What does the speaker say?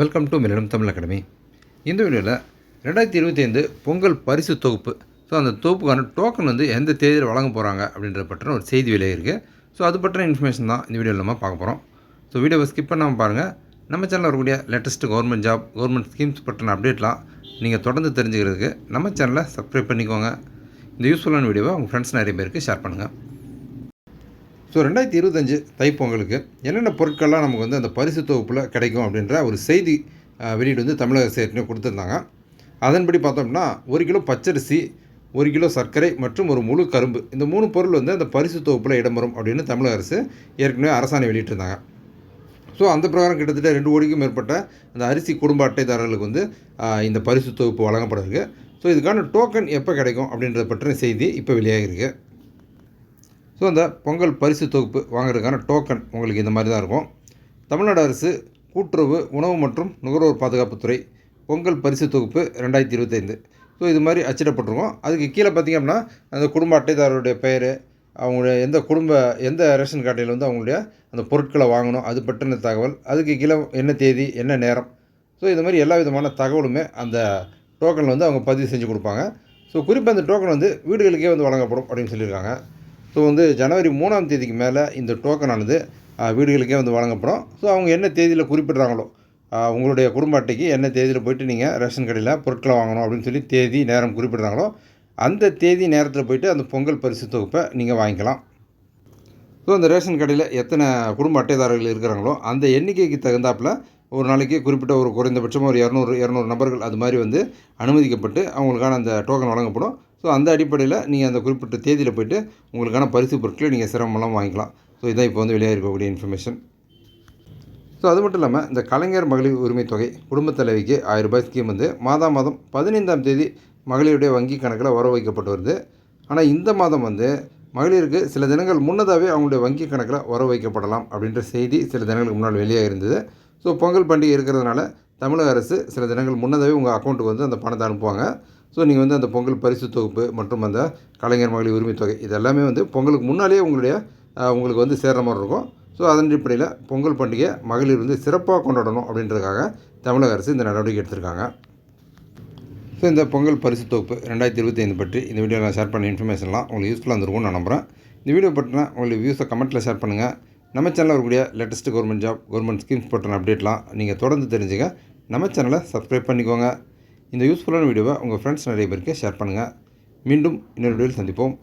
Welcome to millennium Tamil academy இந்த வீடியோவில் ரெண்டாயிரத்தி இருபத்தி ஐந்து பொங்கல் பரிசு தொகுப்பு. ஸோ அந்த தொகுப்புக்கான டோக்கன் வந்து எந்த தேதியில் வழங்க போகிறாங்க அப்படின்றத பற்றின ஒரு செய்தி விலை இருக்குது ஸோ அது பற்றின இன்ஃபர்மேஷன் தான் இந்த வீடியோவில் நம்ம பார்க்க போகிறோம் ஸோ வீடியோவை ஸ்கிப் பண்ணாமல் பாருங்கள் நம்ம சேனலில் வரக்கூடிய latest government job government schemes பற்றின அப்டேட்லாம் நீங்கள் தொடர்ந்து தெரிஞ்சுக்கிறதுக்கு நம்ம சேனலை சப்ஸ்கிரைப் பண்ணிக்கோங்க. இந்த யூஸ்ஃபுல்லான வீடியோவை உங்கள் ஃப்ரெண்ட்ஸ் நிறைய பேருக்கு ஷேர் பண்ணுங்கள் ஸோ ரெண்டாயிரத்தி இருபத்தஞ்சு தைப்பொங்கலுக்கு என்னென்ன பொருட்கள்லாம் நமக்கு வந்து அந்த பரிசு தொகுப்பில் கிடைக்கும் அப்படின்ற ஒரு செய்தி வெளியீடு வந்து தமிழக அரசு ஏற்கனவே கொடுத்துருந்தாங்க. அதன்படி பார்த்தோம்னா ஒரு கிலோ பச்சரிசி ஒரு கிலோ சர்க்கரை மற்றும் ஒரு முழு கரும்பு. இந்த மூணு பொருள் வந்து அந்த பரிசு தொகுப்பில் இடம்பெறும் அப்படின்னு தமிழக அரசு ஏற்கனவே அரசாணை வெளியிட்டிருந்தாங்க. ஸோ அந்த பிரகாரம் கிட்டத்தட்ட ரெண்டு கோடிக்கும் மேற்பட்ட அந்த அரிசி குடும்ப அட்டைதாரர்களுக்கு வந்து இந்த பரிசு தொகுப்பு வழங்கப்படுது. ஸோ இதுக்கான டோக்கன் எப்போ கிடைக்கும் அப்படின்றத பற்றின செய்தி இப்போ வெளியாகிருக்கு ஸோ அந்த பொங்கல் பரிசு தொகுப்பு வாங்குறதுக்கான டோக்கன் உங்களுக்கு இந்த மாதிரி தான் இருக்கும். தமிழ்நாடு அரசு கூட்டுறவு உணவு மற்றும் நுகர்வோர் பாதுகாப்புத்துறை பொங்கல் பரிசு தொகுப்பு ரெண்டாயிரத்தி இருபத்தைந்து. ஸோ இது மாதிரி அச்சிடப்பட்டிருக்கும். அதுக்கு கீழே பார்த்தீங்க அப்படின்னா அந்த குடும்ப அட்டைதாரருடைய பெயர் அவங்களுடைய எந்த குடும்ப எந்த ரேஷன் கார்டில் வந்து அவங்களுடைய அந்த பொருட்களை வாங்கணும் அது பற்றின தகவல் அதுக்கு கீழே என்ன தேதி என்ன நேரம். ஸோ இது மாதிரி எல்லா விதமான தகவலுமே அந்த டோக்கனில் வந்து அவங்க பதிவு செஞ்சு கொடுப்பாங்க. ஸோ குறிப்பாக அந்த டோக்கன் வந்து வீடுகளுக்கே வந்து வழங்கப்படும் அப்படின்னு சொல்லியிருக்காங்க. ஸோ வந்து ஜனவரி மூணாம் தேதிக்கு மேலே இந்த டோக்கனானது வீடுகளுக்கே வந்து வழங்கப்படும். ஸோ அவங்க என்ன தேதியில் குறிப்பிட்றாங்களோ உங்களுடைய குடும்ப அட்டைக்கு என்ன தேதியில் போயிட்டு நீங்கள் ரேஷன் கடையில் பொருட்களை வாங்கணும் அப்படின்னு சொல்லி தேதி நேரம் குறிப்பிட்றாங்களோ அந்த தேதி நேரத்தில் போயிட்டு அந்த பொங்கல் பரிசு தொகுப்பை நீங்கள் வாங்கிக்கலாம். ஸோ அந்த ரேஷன் கடையில் எத்தனை குடும்ப அட்டைதாரர்கள் இருக்கிறாங்களோ அந்த எண்ணிக்கைக்கு தகுந்தாப்புல ஒரு நாளைக்கு குறிப்பிட்ட ஒரு குறைந்தபட்சமாக ஒரு இரநூறு இரநூறு நபர்கள் அது மாதிரி வந்து அனுமதிக்கப்பட்டு அவங்களுக்கான அந்த டோக்கன் வழங்கப்படும். ஸோ அந்த அடிப்படையில் நீங்கள் அந்த குறிப்பிட்ட தேதியில் போயிட்டு உங்களுக்கான பரிசு பொருட்களை நீங்கள் சிரமமெல்லாம் வாங்கிக்கலாம். ஸோ இதான் இப்போ வந்து வெளியாக இருக்கக்கூடிய இன்ஃபர்மேஷன் ஸோ அது மட்டும் இல்லாமல் இந்த கலைஞர் மகளிர் உரிமை தொகை குடும்பத் தலைவிக்கு ஆயிரம் ரூபாய் ஸ்கீம் வந்து மாதா மாதம் பதினைந்தாம் தேதி மகளிருடைய வங்கி கணக்கில் வர வைக்கப்பட்டு வருது. ஆனால் இந்த மாதம் வந்து மகளிருக்கு சில தினங்கள் முன்னதாகவே அவங்களுடைய வங்கி கணக்கில் வர வைக்கப்படலாம் அப்படின்ற செய்தி சில தினங்களுக்கு முன்னால் வெளியாக இருந்தது. ஸோ பொங்கல் பண்டிகை இருக்கிறதுனால தமிழக அரசு சில தினங்கள் முன்னதாகவே உங்கள் அக்கௌண்ட்டுக்கு வந்து அந்த பணத்தை அனுப்புவாங்க. ஸோ நீங்கள் வந்து அந்த பொங்கல் பரிசு தொகுப்பு மற்றும் அந்த கலைஞர் மகளிர் உரிமை தொகை இது எல்லாமே வந்து பொங்கலுக்கு முன்னாலேயே உங்களுடைய உங்களுக்கு வந்து சேர்ற மாதிரி இருக்கும். ஸோ அதன் அடிப்படையில் பொங்கல் பண்டிகை மகளிர் வந்து சிறப்பாக கொண்டாடணும் அப்படின்றதுக்காக தமிழக அரசு இந்த நடவடிக்கை எடுத்திருக்காங்க. ஸோ இந்த பொங்கல் பரிசு தொகுப்பு ரெண்டாயிரத்தி இருபத்தி ஐந்து பற்றி இந்த வீடியோவில் நான் ஷேர் பண்ண இன்ஃபர்மேஷன்லாம் உங்களுக்கு யூஸ்ஃபுல்லாக இருந்திருக்கும்னு நான் நம்புகிறேன் இந்த வீடியோ பற்றினா உங்களுக்கு வியூஸை கமெண்ட்டில் ஷேர் பண்ணுங்கள் நம்ம சேனலில் இருக்கக்கூடிய latest government job government schemes பற்றின அப்டேட்லாம் நீங்கள் தொடர்ந்து தெரிஞ்சுங்க நம்ம சேனலை சப்ஸ்கிரைப் பண்ணிக்கோங்க. இந்த யூஸ்ஃபுல்லான வீடியோவை உங்கள் ஃப்ரெண்ட்ஸ் நிறைய பேருக்கு ஷேர் பண்ணுங்கள் மீண்டும் இன்னொரு வீடியோவில் சந்திப்போம்.